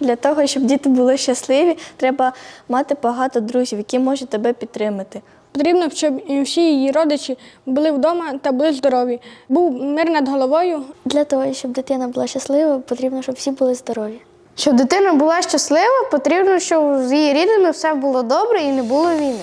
Для того, щоб діти були щасливі, треба мати багато друзів, які можуть тебе підтримати. Потрібно, щоб і всі її родичі були вдома та були здорові. Був мир над головою. Для того, щоб дитина була щаслива, потрібно, щоб всі були здорові. Щоб дитина була щаслива, потрібно, щоб з її рідними все було добре і не було війни.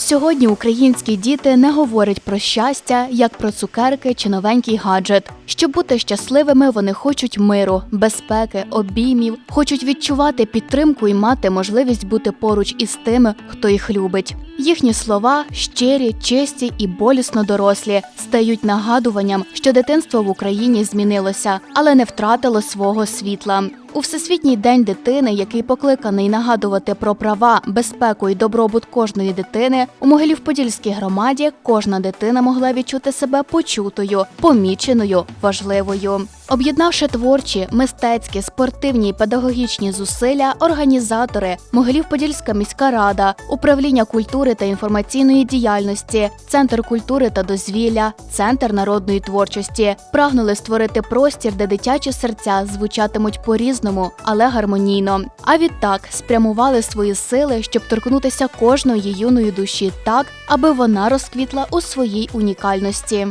Сьогодні українські діти не говорять про щастя як про цукерки чи новенький гаджет. Щоб бути щасливими, вони хочуть миру, безпеки, обіймів, хочуть відчувати підтримку і мати можливість бути поруч із тими, хто їх любить. Їхні слова щирі, чисті і болісно дорослі стають нагадуванням, що дитинство в Україні змінилося, але не втратило свого світла. У всесвітній день дитини, який покликаний нагадувати про права, безпеку і добробут кожної дитини, у Могилів-Подільській громаді кожна дитина могла відчути себе почутою, поміченою, важливою. Об'єднавши творчі, мистецькі, спортивні і педагогічні зусилля, організатори, Могилів-Подільська міська рада, управління культури та інформаційної діяльності, центр культури та дозвілля, центр народної творчості прагнули створити простір, де дитячі серця звучатимуть по-різному, але гармонійно. А відтак спрямували свої сили, щоб торкнутися кожної юної душі так, аби вона розквітла у своїй унікальності.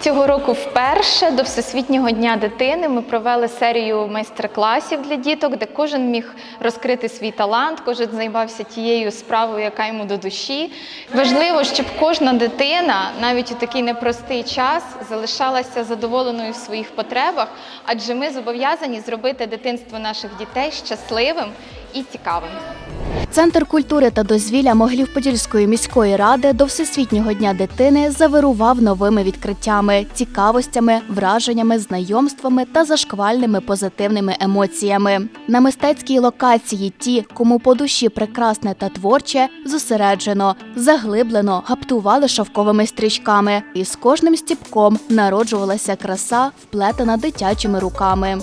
Цього року вперше до Всесвітнього дня дитини ми провели серію майстер-класів для діток, де кожен міг розкрити свій талант, кожен займався тією справою, яка йому до душі. Важливо, щоб кожна дитина, навіть у такий непростий час, залишалася задоволеною в своїх потребах, адже ми зобов'язані зробити дитинство наших дітей щасливим і цікавим. Центр культури та дозвілля Могилів-Подільської міської ради до Всесвітнього дня дитини завирував новими відкриттями, цікавостями, враженнями, знайомствами та зашквальними позитивними емоціями. На мистецькій локації ті, кому по душі прекрасне та творче, зосереджено, заглиблено, гаптували шовковими стрічками, і з кожним стіпком народжувалася краса, вплетена дитячими руками.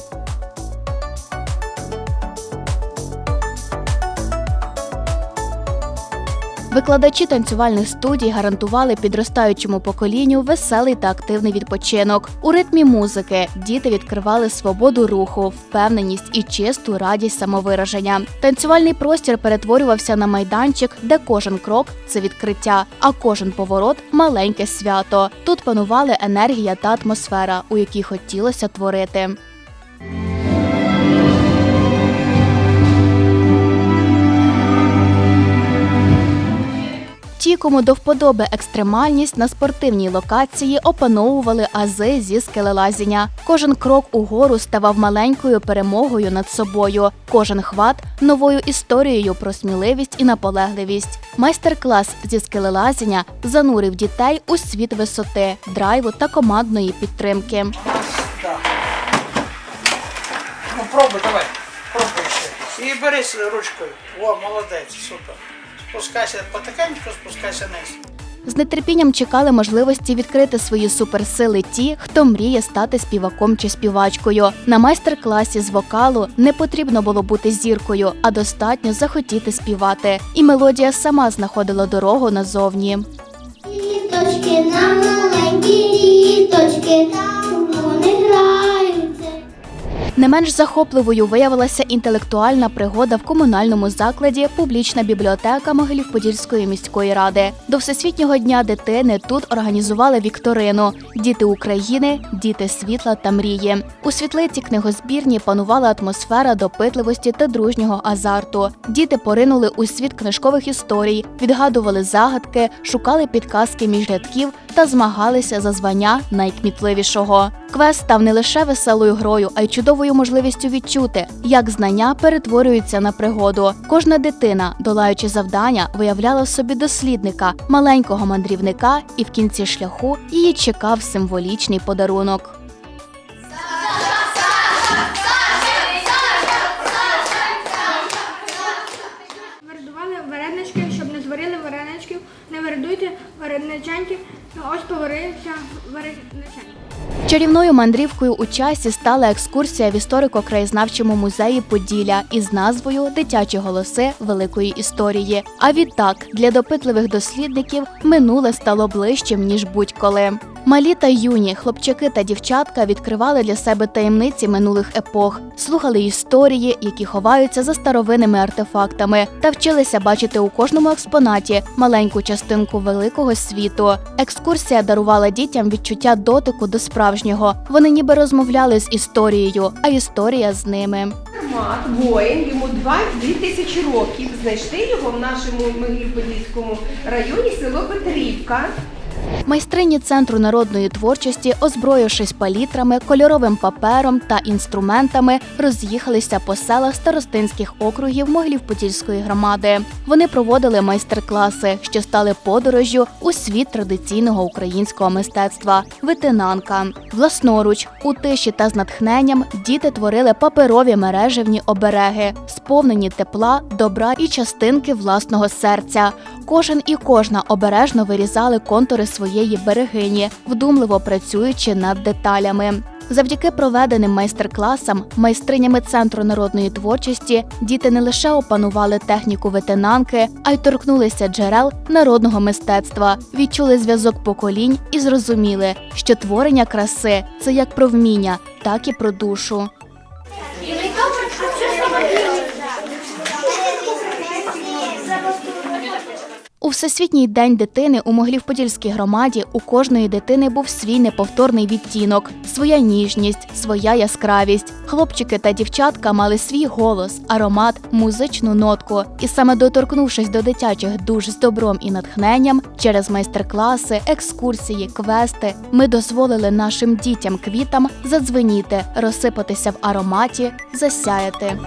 Викладачі танцювальних студій гарантували підростаючому поколінню веселий та активний відпочинок. У ритмі музики діти відкривали свободу руху, впевненість і чисту радість самовираження. Танцювальний простір перетворювався на майданчик, де кожен крок це відкриття, а кожен поворот маленьке свято. Тут панували енергія та атмосфера, у якій хотілося творити. Ті, кому до вподоби екстремальність на спортивній локації опановували ази зі скелелазіння. Кожен крок угору ставав маленькою перемогою над собою. Кожен хват новою історією про сміливість і наполегливість. Майстер-клас зі скелелазіння занурив дітей у світ висоти, драйву та командної підтримки. Ну пробуй, давай. Пробуй ще. І берись ручкою. О, молодець, супер. Спускайся потихеньку, спускайся вниз. З нетерпінням чекали можливості відкрити свої суперсили ті, хто мріє стати співаком чи співачкою. На майстер-класі з вокалу не потрібно було бути зіркою, а достатньо захотіти співати. І мелодія сама знаходила дорогу назовні. Літочки на Не менш захопливою виявилася інтелектуальна пригода в комунальному закладі публічна бібліотека Могилів-Подільської міської ради. До Всесвітнього дня дитини тут організували вікторину Діти України, діти світла та мрії. У світлиці книгозбірні панувала атмосфера допитливості та дружнього азарту. Діти поринули у світ книжкових історій, відгадували загадки, шукали підказки між рядків та змагалися за звання найкмітливішого. Квест став не лише веселою грою, а й чудовою можливістю відчути, як знання перетворюються на пригоду. Кожна дитина, долаючи завдання, виявляла собі дослідника, маленького мандрівника, і в кінці шляху її чекав символічний подарунок. Вирадували варенички, щоб не зварили вареничків, не вирадуйте варениченьків, ну ось поварився варениченьків. Чарівною мандрівкою у часі стала екскурсія в історико-краєзнавчому музеї Поділля із назвою Дитячі голоси великої історії. А відтак для допитливих дослідників минуле стало ближчим ніж будь-коли. Малі та юні хлопчики та дівчатка відкривали для себе таємниці минулих епох, слухали історії, які ховаються за старовинними артефактами, та вчилися бачити у кожному експонаті маленьку частинку великого світу. Екскурсія дарувала дітям відчуття дотику до справжнього. Вони ніби розмовляли з історією, а історія з ними. Армат, воїн, йому 2 тисячі років. Знайшли його в нашому Могилів-Подільському районі село Петрівка. Майстрині центру народної творчості, озброївшись палітрами, кольоровим папером та інструментами, роз'їхалися по селах старостинських округів Могилів-Подільської громади. Вони проводили майстер-класи, що стали подорожжю у світ традиційного українського мистецтва витинанка. Власноруч, у тиші та з натхненням діти творили паперові мережевні обереги, сповнені тепла, добра і частинки власного серця. Кожен і кожна обережно вирізали контури своєї берегині, вдумливо працюючи над деталями. Завдяки проведеним майстер-класам, майстринями центру народної творчості, діти не лише опанували техніку ветенанки, а й торкнулися джерел народного мистецтва, відчули зв'язок поколінь і зрозуміли, що творення краси це як про вміння, так і про душу. У Всесвітній день дитини у Моглів-Подільській громаді у кожної дитини був свій неповторний відтінок, своя ніжність, своя яскравість. Хлопчики та дівчатка мали свій голос, аромат, музичну нотку. І саме доторкнувшись до дитячих душ з добром і натхненням, через майстер-класи, екскурсії, квести, ми дозволили нашим дітям квітам задзвеніти, розсипатися в ароматі, засяяти.